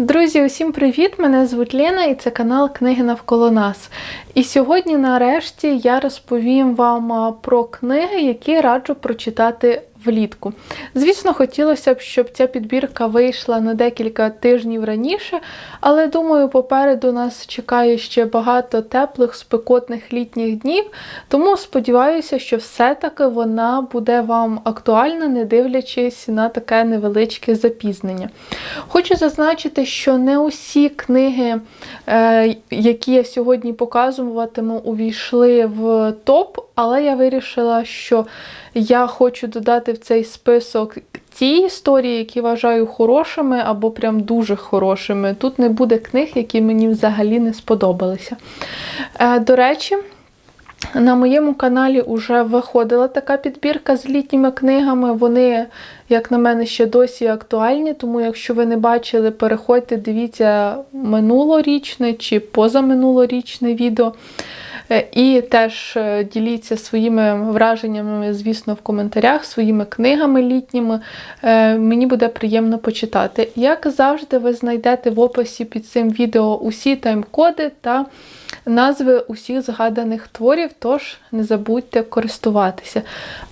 Друзі, усім привіт! Мене звуть Лена і це канал Книги навколо нас. І сьогодні, нарешті, я розповім вам про книги, які раджу прочитати влітку. Звісно, хотілося б, щоб ця підбірка вийшла на декілька тижнів раніше, але думаю, попереду нас чекає ще багато теплих, спекотних літніх днів, тому сподіваюся, що все-таки вона буде вам актуальна, не дивлячись на таке невеличке запізнення. Хочу зазначити, що не усі книги, е, які я сьогодні показуватиму, увійшли в топ, але я вирішила, що я хочу додати в цей список ті історії, які вважаю хорошими або прям дуже хорошими. Тут не буде книг, які мені взагалі не сподобалися. Е, До речі, на моєму каналі вже виходила така підбірка з літніми книгами. Вони, як на мене, ще досі актуальні, тому якщо ви не бачили, переходьте, дивіться минулорічне чи позаминулорічне відео. Е, І теж е, діліться своїми враженнями, звісно, в коментарях, своїми книгами літніми. Е, Мені буде приємно почитати. Як завжди, ви знайдете в описі під цим відео усі тайм-коди та назви усіх згаданих творів, тож не забудьте користуватися.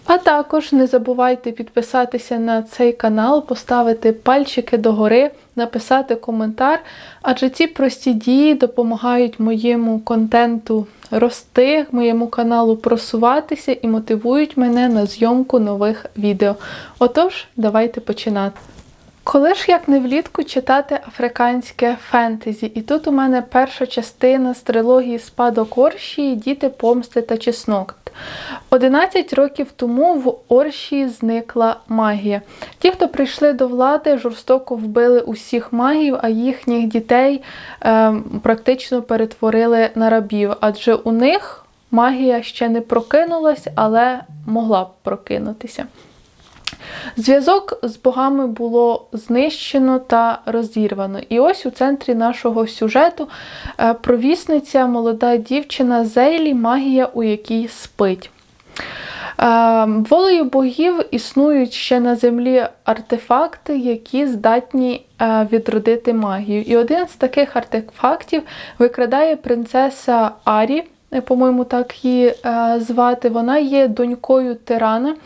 А також не забувайте підписатися на цей канал, поставити пальчики догори, написати коментар, адже ці прості дії допомагають моєму контенту рости, моєму каналу просуватися і мотивують мене на зйомку нових відео. Отож, давайте починати. Коли ж як не влітку читати африканське фентезі, і тут у мене перша частина з трилогії Спадок Оршії, Діти помсти та чеснок. 11 років тому в Оршії зникла магія. Ті, хто прийшли до влади, жорстоко вбили усіх магів, а їхніх дітей е, практично перетворили на рабів, адже у них магія ще не прокинулась, але могла б прокинутися. Зв'язок з богами було знищено та розірвано. І ось у центрі нашого сюжету е, провісниця, молода дівчина Зейлі, магія, у якій спить. Е, Волею богів існують ще на землі артефакти, які здатні е, відродити магію. І один з таких артефактів викрадає принцеса Арі. Е, По-моєму, так її е, звати. Вона є донькою тирана,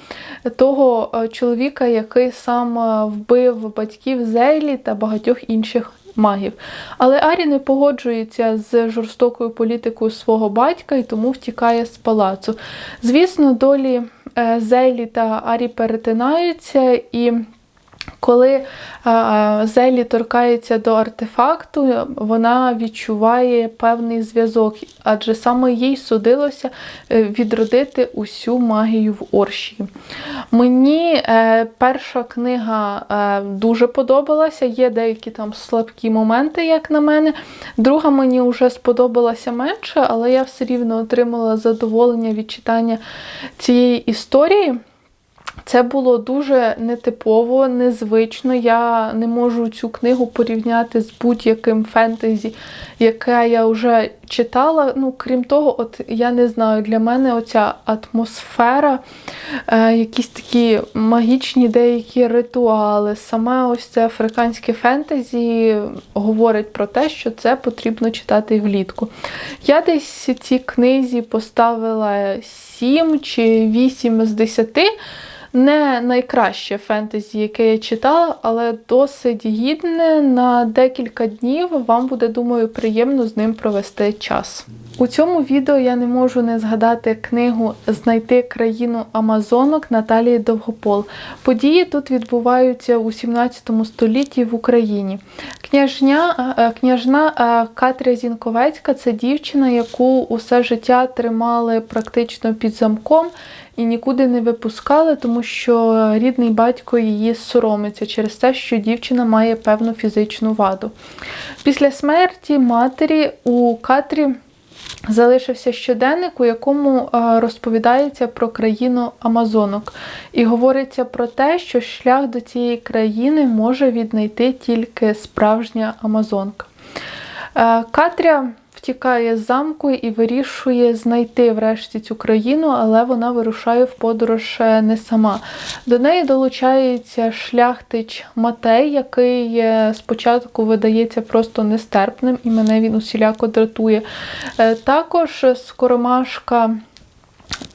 того е, чоловіка, який сам вбив батьків Зейлі та багатьох інших магів. Але Арі не погоджується з жорстокою політикою свого батька і тому втікає з палацу. Звісно, долі Зейлі та Арі перетинаються і. Коли а, Зелі торкається до артефакту, вона відчуває певний зв'язок, адже саме їй судилося е, відродити усю магію в Орші. Мені е, перша книга е, дуже подобалася, є деякі там слабкі моменти, як на мене. Друга мені вже сподобалася менше, але я все рівно отримала задоволення від читання цієї історії. Це було дуже нетипово, незвично. Я не можу цю книгу порівняти з будь-яким фентезі, яке я вже читала. Ну, крім того, от я не знаю, для мене оця атмосфера, е, якісь такі магічні деякі ритуали, саме ось це африканське фентезі говорить про те, що це потрібно читати влітку. Я десь цій книзі поставила 7 чи 8 з 10. Не найкраще фентезі, яке я читала, але досить гідне. На декілька днів вам буде, думаю, приємно з ним провести час. У цьому відео я не можу не згадати книгу Знайти країну Амазонок Наталії Довгопол. Події тут відбуваються у 17 столітті в Україні. Княжня, княжна Катря Зінковецька це дівчина, яку усе життя тримали практично під замком і нікуди не випускали, тому що рідний батько її соромиться через те, що дівчина має певну фізичну ваду. Після смерті матері у Катрі залишився щоденник, у якому е, розповідається про країну Амазонок. І говориться про те, що шлях до цієї країни може віднайти тільки справжня Амазонка. Е, Катря втікає з замку і вирішує знайти врешті цю країну, але вона вирушає в подорож е, не сама. До неї долучається шляхтич Матей, який е, спочатку видається просто нестерпним, і мене він усіляко дратує. Е, Також скоромашка.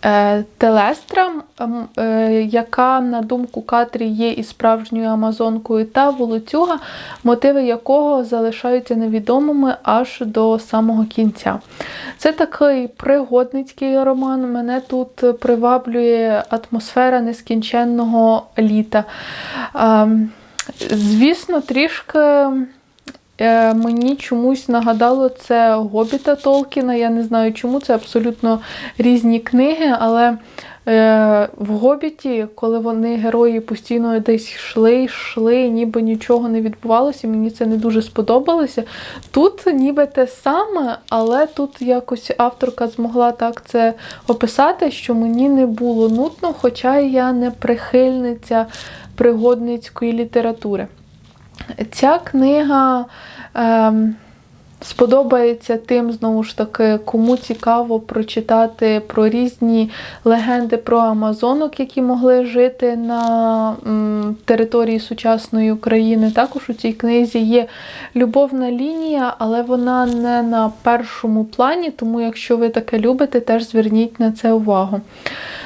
Е, Телестра, ем, е, яка, на думку Катрі, є і справжньою амазонкою, та волоцюга, мотиви якого залишаються невідомими аж до самого кінця. Це такий пригодницький роман. Мене тут приваблює атмосфера нескінченного літа. Ем, Звісно, трішки. Е, Мені чомусь нагадало це Гобіта Толкіна. Я не знаю чому, це абсолютно різні книги, але е, в Гобіті, коли вони герої постійно десь йшли, йшли, ніби нічого не відбувалося, мені це не дуже сподобалося. Тут ніби те саме, але тут якось авторка змогла так це описати, що мені не було нудно, хоча я не прихильниця пригодницької літератури. Ця книга ем, сподобається тим, знову ж таки, кому цікаво прочитати про різні легенди про Амазонок, які могли жити на м, території сучасної України. Також у цій книзі є любовна лінія, але вона не на першому плані, тому якщо ви таке любите, теж зверніть на це увагу.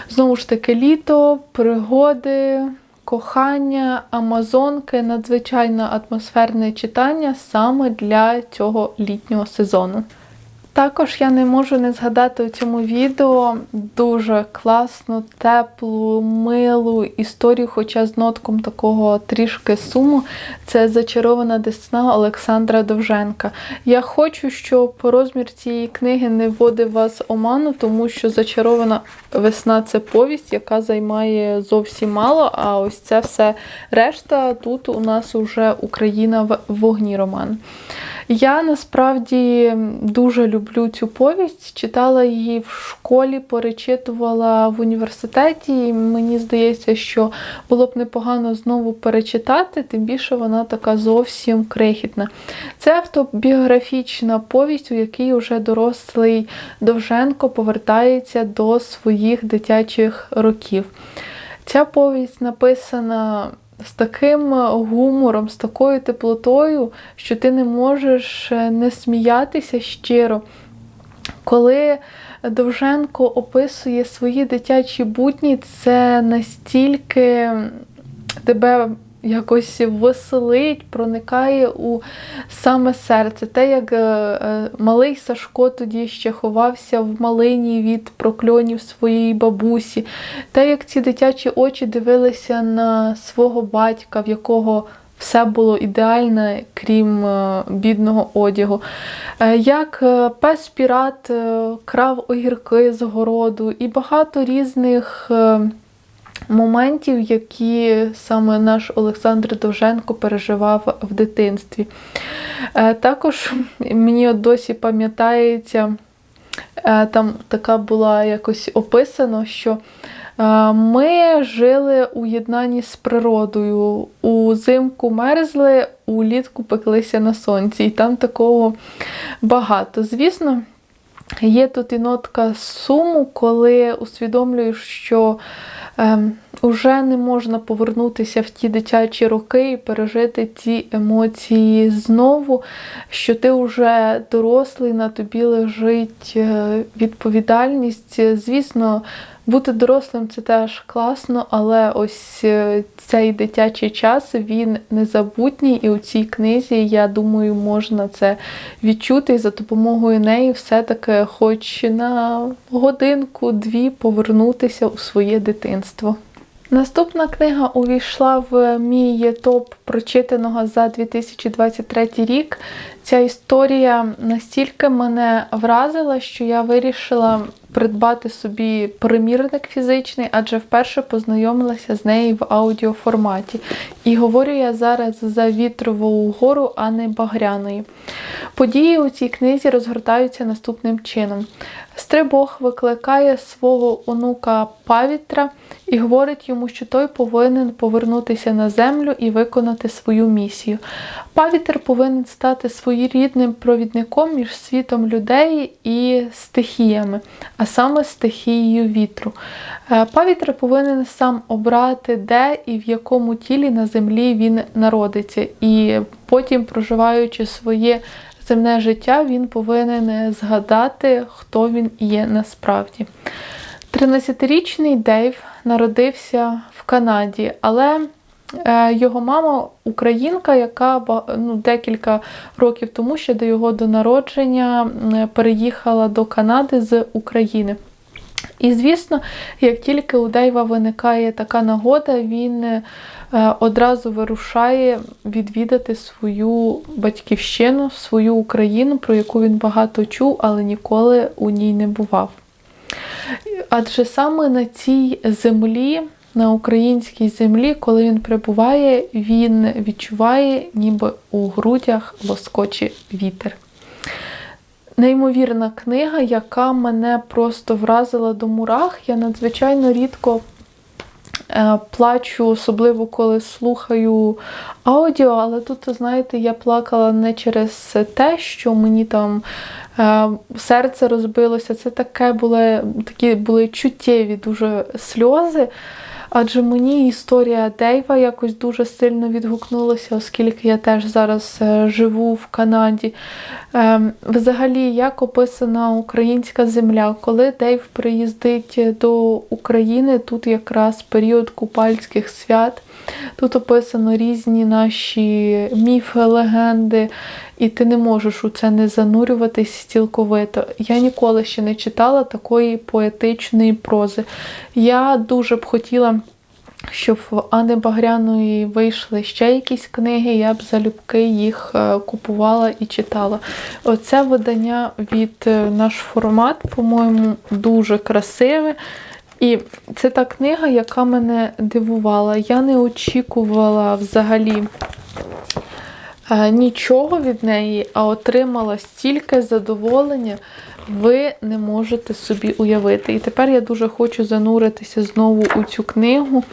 Знову ж таки, літо, пригоди. Кохання Амазонки надзвичайно атмосферне читання саме для цього літнього сезону. Також я не можу не згадати у цьому відео дуже класну, теплу, милу історію, хоча з нотком такого трішки суму. Це зачарована десна Олександра Довженка. Я хочу, щоб розмір цієї книги не вводив вас оману, тому що зачарована весна це повість, яка займає зовсім мало. А ось це все решта. Тут у нас уже Україна в вогні роман. Я насправді дуже люблю цю повість. Читала її в школі, перечитувала в університеті. і Мені здається, що було б непогано знову перечитати, тим більше вона така зовсім крихітна. Це автобіографічна повість, у якій уже дорослий Довженко повертається до своїх дитячих років. Ця повість написана з таким гумором, з такою теплотою, що ти не можеш не сміятися щиро. Коли Довженко описує свої дитячі будні, це настільки тебе якось веселить, проникає у саме серце. Те, як е, малий Сашко тоді ще ховався в малині від прокльонів своєї бабусі, те, як ці дитячі очі дивилися на свого батька, в якого все було ідеальне, крім е, бідного одягу. Е, як пес пірат крав огірки з городу, і багато різних моментів, які саме наш Олександр Довженко переживав в дитинстві. Е, також мені досі пам'ятається, е, там така була якось описано, що е, ми жили у єднанні з природою. У зимку мерзли, улітку пеклися на сонці, і там такого багато. Звісно, є тут і нотка суму, коли усвідомлюєш, що ем, уже не можна повернутися в ті дитячі роки і пережити ті емоції знову, що ти вже дорослий, на тобі лежить е, відповідальність. Звісно, бути дорослим це теж класно, але ось е, цей дитячий час він незабутній, і у цій книзі, я думаю, можна це відчути і за допомогою неї все-таки, хоч на годинку-дві, повернутися у своє дитинство. Наступна книга увійшла в мій топ прочитаного за 2023 рік. Ця історія настільки мене вразила, що я вирішила придбати собі примірник фізичний, адже вперше познайомилася з нею в аудіоформаті. І говорю я зараз за вітрову гору, а не багряної. Події у цій книзі розгортаються наступним чином. Стрибог викликає свого онука Павітра і говорить йому, що той повинен повернутися на землю і виконати свою місію. Павітер повинен стати своєрідним провідником між світом людей і стихіями, а саме стихією вітру. Е, Павітер повинен сам обрати, де і в якому тілі на землі він народиться, і потім, проживаючи своє земне життя, він повинен згадати, хто він є насправді. 13-річний Дейв народився в Канаді, але е, його мама українка, яка ну, декілька років тому ще до його до народження переїхала до Канади з України. І, звісно, як тільки у Дейва виникає така нагода, він е, одразу вирушає відвідати свою батьківщину, свою Україну, про яку він багато чув, але ніколи у ній не бував. Адже саме на цій землі, на українській землі, коли він прибуває, він відчуває, ніби у грудях лоскоче вітер. Неймовірна книга, яка мене просто вразила до мурах. Я надзвичайно рідко е, плачу, особливо коли слухаю аудіо, але тут, знаєте, я плакала не через те, що мені там е, серце розбилося. Це таке були, такі були чуттєві дуже сльози. Адже мені історія Дейва якось дуже сильно відгукнулася, оскільки я теж зараз е, живу в Канаді. Ем, взагалі, як описана українська земля, коли Дейв приїздить до України, тут якраз період купальських свят. Тут описано різні наші міфи, легенди, і ти не можеш у це не занурюватись цілковито. Я ніколи ще не читала такої поетичної прози. Я дуже б хотіла. Щоб в Анни Багряної вийшли ще якісь книги, я б залюбки їх е, купувала і читала. Оце видання від е, наш формат, по-моєму, дуже красиве. І це та книга, яка мене дивувала. Я не очікувала взагалі нічого від неї, а отримала стільки задоволення, ви не можете собі уявити. І тепер я дуже хочу зануритися знову у цю книгу,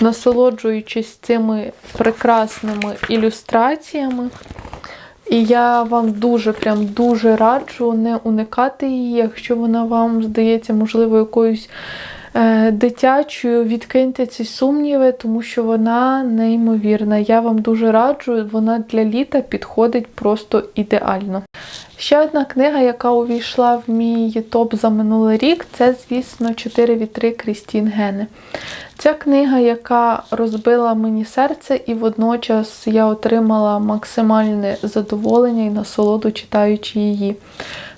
насолоджуючись цими прекрасними ілюстраціями. І я вам дуже прям дуже раджу не уникати її, якщо вона вам здається, можливо, якоюсь Е, дитячою, відкиньте ці сумніви, тому що вона неймовірна. Я вам дуже раджу, вона для літа підходить просто ідеально. Ще одна книга, яка увійшла в мій топ за минулий рік, це, звісно, Чотири вітри Крістін Гене. Ця книга, яка розбила мені серце, і водночас я отримала максимальне задоволення і насолоду читаючи її.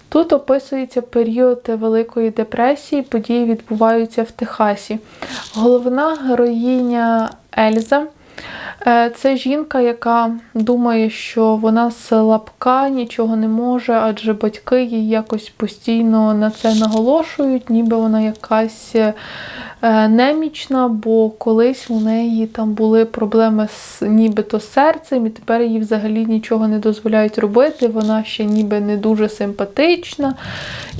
Тут описується період Великої депресії, події відбуваються в Техасі. Головна героїня Ельза це жінка, яка думає, що вона слабка, нічого не може, адже батьки їй якось постійно на це наголошують, ніби вона якась Е, немічна, бо колись у неї там були проблеми з нібито серцем, і тепер їй взагалі нічого не дозволяють робити. Вона ще ніби не дуже симпатична,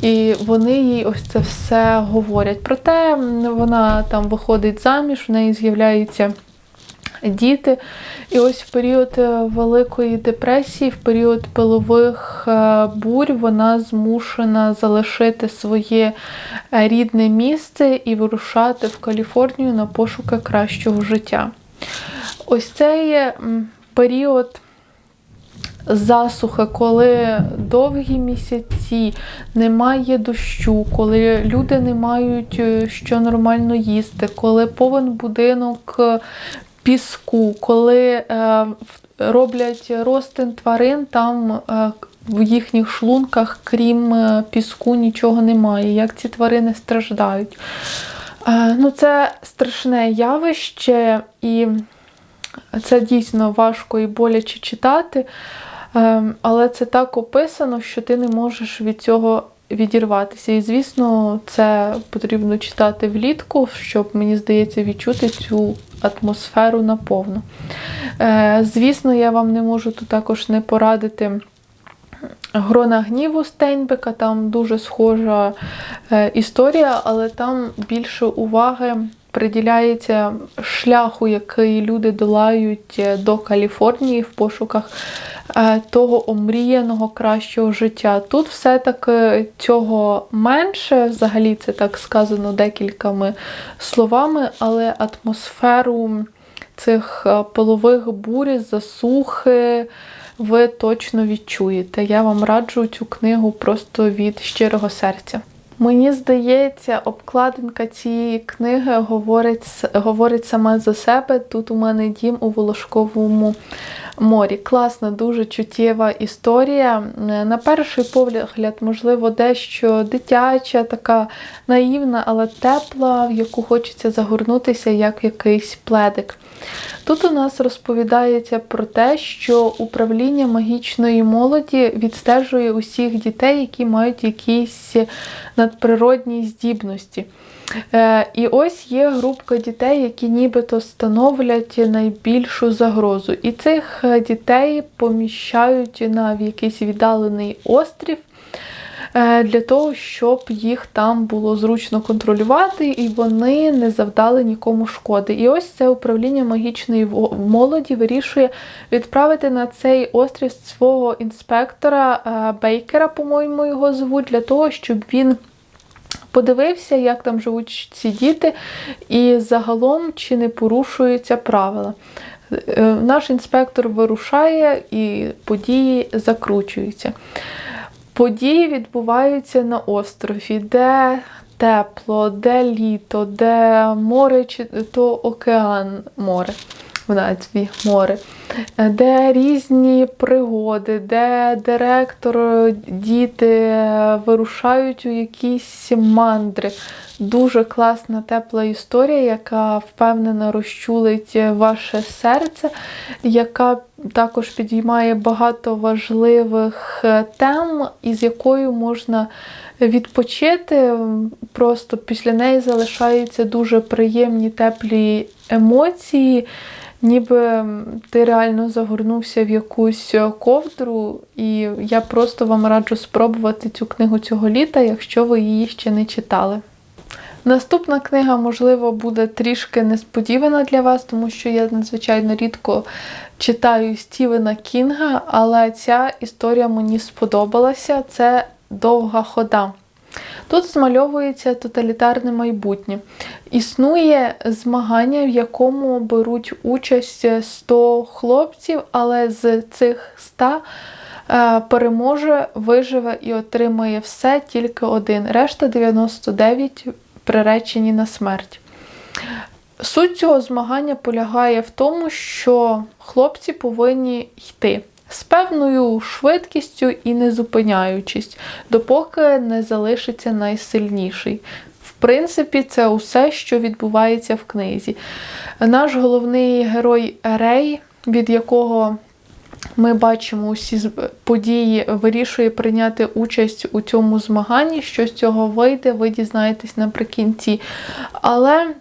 і вони їй ось це все говорять. Проте вона там виходить заміж, в неї з'являється діти. І ось в період е, Великої депресії, в період пилових е, бурь, вона змушена залишити своє е, рідне місце і вирушати в Каліфорнію на пошуки кращого життя. Ось цей період. Засухи, коли довгі місяці, немає дощу, коли люди не мають що нормально їсти, коли повен будинок піску, коли е, роблять ростин тварин, там е, в їхніх шлунках, крім е, піску, нічого немає. Як ці тварини страждають? Ну, Це страшне явище, і це дійсно важко і боляче читати. Але це так описано, що ти не можеш від цього відірватися. І, звісно, це потрібно читати влітку, щоб, мені здається, відчути цю атмосферу наповну. Е, звісно, я вам не можу тут також не порадити Грона гніву Стейнбека, там дуже схожа е, історія, але там більше уваги приділяється шляху, який люди долають е, до Каліфорнії в пошуках е, того омріяного кращого життя. Тут все-таки цього менше, взагалі це так сказано декількома словами, але атмосферу цих е, полових бурі, засухи. Ви точно відчуєте. Я вам раджу цю книгу просто від щирого серця. Мені здається, обкладинка цієї книги говорить говорить сама за себе. Тут у мене дім у Волошковому морі. Класна, дуже чуттєва історія. На перший погляд, можливо, дещо дитяча, така наївна, але тепла, в яку хочеться загорнутися як якийсь пледик. Тут у нас розповідається про те, що управління магічної молоді відстежує усіх дітей, які мають якісь надприродні здібності. Е, і ось є групка дітей, які нібито становлять найбільшу загрозу. І цих дітей поміщають на якийсь віддалений острів. Е, для того, щоб їх там було зручно контролювати, і вони не завдали нікому шкоди. І ось це управління магічної молоді вирішує відправити на цей острів свого інспектора е, Бейкера, по-моєму, його звуть, для того, щоб він. Подивився, як там живуть ці діти, і загалом чи не порушуються правила. Е, наш інспектор вирушає і події закручуються. Події відбуваються на острові, де тепло, де літо, де море чи то океан море в назві море, де різні пригоди, де директор, діти вирушають у якісь мандри. Дуже класна тепла історія, яка впевнено розчулить ваше серце, яка також підіймає багато важливих тем, із якою можна відпочити. Просто після неї залишаються дуже приємні теплі емоції ніби ти реально загорнувся в якусь ковдру, і я просто вам раджу спробувати цю книгу цього літа, якщо ви її ще не читали. Наступна книга, можливо, буде трішки несподівана для вас, тому що я надзвичайно рідко читаю Стівена Кінга, але ця історія мені сподобалася. Це довга хода. Тут змальовується тоталітарне майбутнє. Існує змагання, в якому беруть участь 100 хлопців, але з цих 100 е, переможе, виживе і отримає все тільки один. Решта 99 приречені на смерть. Суть цього змагання полягає в тому, що хлопці повинні йти з певною швидкістю і не зупиняючись, допоки не залишиться найсильніший. В принципі, це усе, що відбувається в книзі. Наш головний герой Рей, від якого ми бачимо усі події, вирішує прийняти участь у цьому змаганні. Що з цього вийде, ви дізнаєтесь наприкінці. Але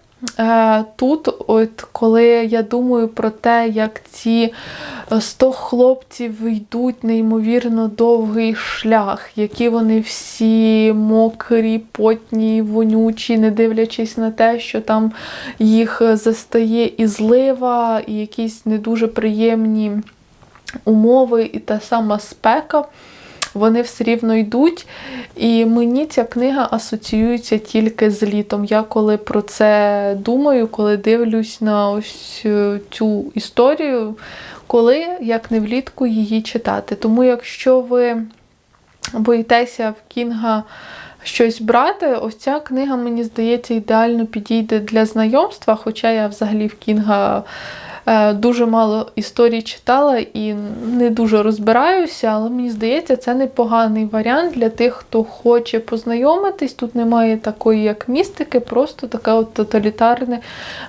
тут, от коли я думаю про те, як ці 100 хлопців йдуть неймовірно довгий шлях, які вони всі мокрі, потні, вонючі, не дивлячись на те, що там їх застає і злива, і якісь не дуже приємні умови, і та сама спека. Вони все рівно йдуть. І мені ця книга асоціюється тільки з літом. Я коли про це думаю, коли дивлюсь на ось е, цю історію, коли, як не влітку, її читати. Тому, якщо ви боїтеся в Кінга щось брати, ось ця книга, мені здається, ідеально підійде для знайомства, хоча я взагалі в Кінга. Е, дуже мало історій читала і не дуже розбираюся, але мені здається, це непоганий варіант для тих, хто хоче познайомитись. Тут немає такої, як містики, просто таке от тоталітарне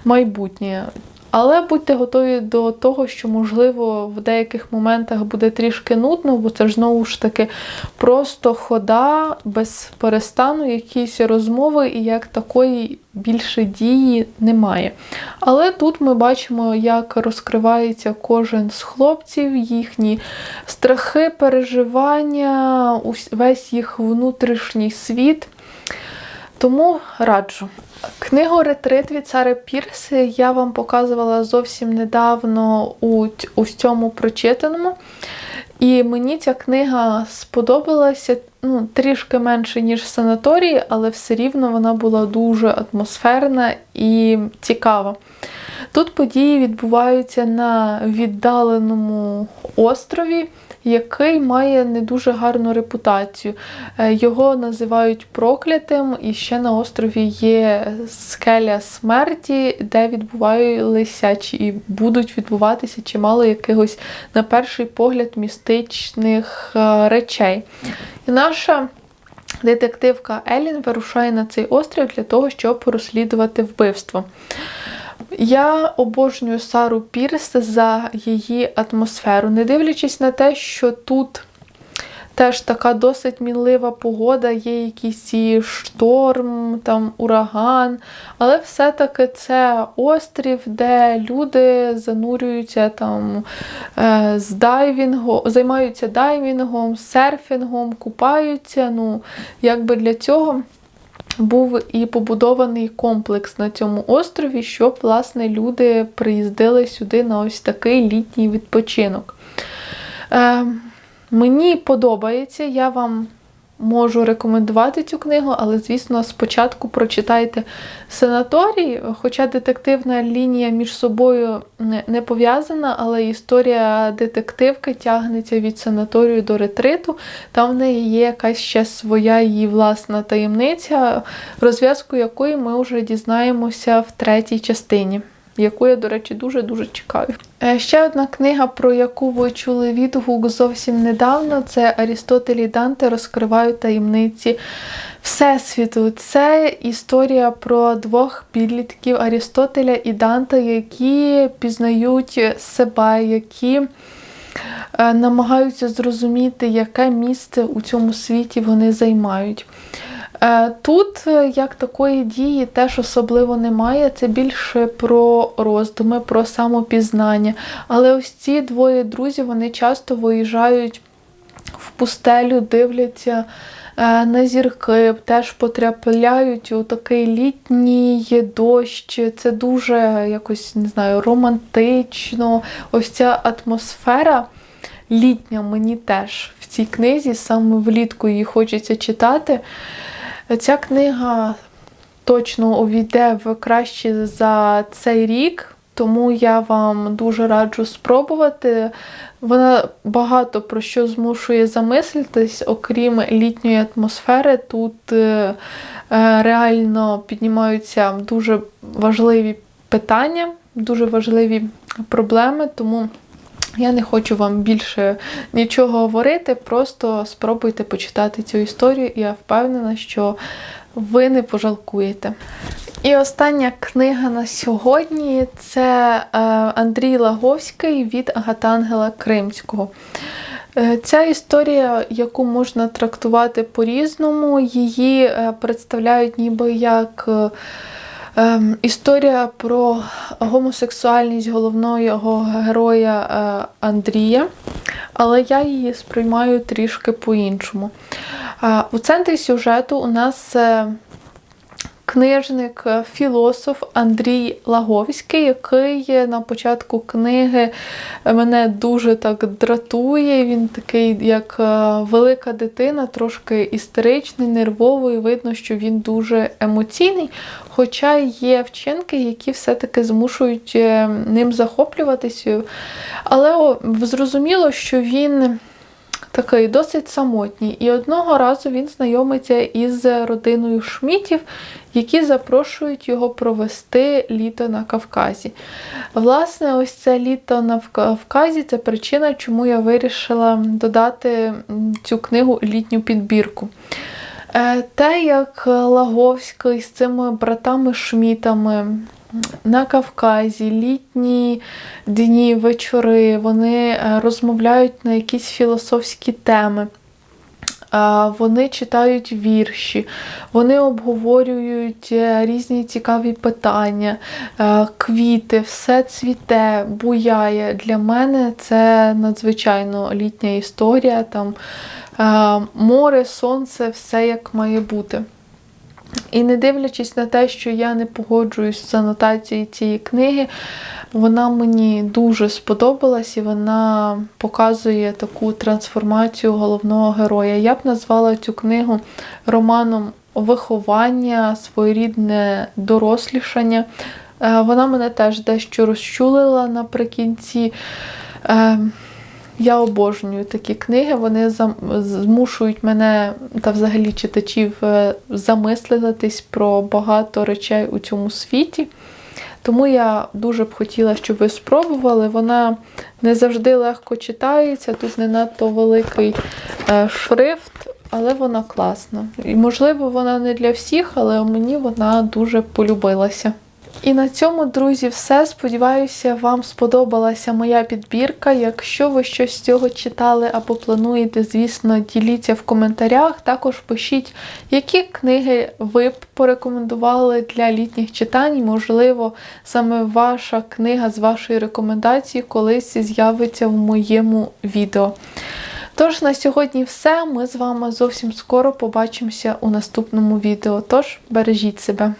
майбутнє. Але будьте готові до того, що, можливо, в деяких моментах буде трішки нудно, бо це ж знову ж таки просто хода без перестану, якісь розмови, і як такої більше дії немає. Але тут ми бачимо, як розкривається кожен з хлопців, їхні страхи, переживання, весь їх внутрішній світ. Тому раджу. Книгу Ретрит від Сари Пірс я вам показувала зовсім недавно у, у цьому прочитаному. І мені ця книга сподобалася ну, трішки менше, ніж санаторії, але все рівно вона була дуже атмосферна і цікава. Тут події відбуваються на віддаленому острові який має не дуже гарну репутацію. Е, його називають проклятим, і ще на острові є скеля смерті, де відбувалися чи будуть відбуватися чимало якихось, на перший погляд, містичних е, речей. І наша детективка Елін вирушає на цей острів для того, щоб розслідувати вбивство. Я обожнюю Сару Пірс за її атмосферу, не дивлячись на те, що тут теж така досить мінлива погода, є якийсь шторм, там ураган, але все-таки це острів, де люди занурюються там е, з дайвінгом, займаються дайвінгом, серфінгом, купаються. Ну, якби для цього був і побудований комплекс на цьому острові, щоб, власне, люди приїздили сюди на ось такий літній відпочинок. Е, Мені подобається, я вам можу рекомендувати цю книгу, але, звісно, спочатку прочитайте санаторій, хоча детективна лінія між собою не пов'язана, але історія детективки тягнеться від санаторію до ретриту. Там в неї є якась ще своя її власна таємниця, розв'язку якої ми вже дізнаємося в третій частині яку я, до речі, дуже-дуже чекаю. Е, ще одна книга, про яку ви чули відгук зовсім недавно, це Арістотель і Данте розкривають таємниці Всесвіту. Це історія про двох підлітків Арістотеля і Данте, які пізнають себе, які е, намагаються зрозуміти, яке місце у цьому світі вони займають. Е, тут е, як такої дії теж особливо немає. Це більше про роздуми, про самопізнання. Але ось ці двоє друзів вони часто виїжджають в пустелю, дивляться е, на зірки, теж потрапляють у такий літній дощ. Це дуже якось не знаю, романтично. Ось ця атмосфера літня мені теж в цій книзі, саме влітку її хочеться читати. Ця книга точно увійде в краще за цей рік, тому я вам дуже раджу спробувати. Вона багато про що змушує замислитись, окрім літньої атмосфери. Тут е, е, реально піднімаються дуже важливі питання, дуже важливі проблеми, тому. Я не хочу вам більше нічого говорити, просто спробуйте почитати цю історію, і я впевнена, що ви не пожалкуєте. І остання книга на сьогодні це е, Андрій Лаговський від Агатангела Кримського. Е, ця історія, яку можна трактувати по-різному, її е, представляють ніби як. Ем, Історія про гомосексуальність головного героя е, Андрія, але я її сприймаю трішки по-іншому. Е, у центрі сюжету у нас е, книжник, е, філософ Андрій Лаговський, який на початку книги мене дуже так дратує. Він такий, як е, велика дитина, трошки істеричний, нервовий. Видно, що він дуже емоційний. Хоча є вчинки, які все-таки змушують е, ним захоплюватися. Але зрозуміло, що він такий досить самотній. І одного разу він знайомиться із родиною Шмітів, які запрошують його провести літо на Кавказі. Власне, ось це літо на Кавказі це причина, чому я вирішила додати цю книгу літню підбірку. Е, те, як Лаговський з цими братами Шмітами на Кавказі, літні дні, вечори, вони е, розмовляють на якісь філософські теми. Вони читають вірші, вони обговорюють е, різні цікаві питання, квіти, все цвіте, буяє. Для мене це надзвичайно літня історія. Там море, сонце, все як має бути. І не дивлячись на те, що я не погоджуюсь з анотацією цієї книги, вона мені дуже сподобалась і вона показує таку трансформацію головного героя. Я б назвала цю книгу романом виховання, своєрідне дорослішання. Е, Вона мене теж дещо розчулила наприкінці. Я обожнюю такі книги, вони змушують мене та взагалі читачів е, замислитись про багато речей у цьому світі. Тому я дуже б хотіла, щоб ви спробували. Вона не завжди легко читається, тут не надто великий е, шрифт, але вона класна. І, можливо, вона не для всіх, але мені вона дуже полюбилася. І на цьому, друзі, все. Сподіваюся, вам сподобалася моя підбірка. Якщо ви щось з цього читали або плануєте, звісно, діліться в коментарях. Також пишіть, які книги ви б порекомендували для літніх читань. Можливо, саме ваша книга з вашої рекомендації колись з'явиться в моєму відео. Тож на сьогодні все. Ми з вами зовсім скоро побачимося у наступному відео. Тож бережіть себе.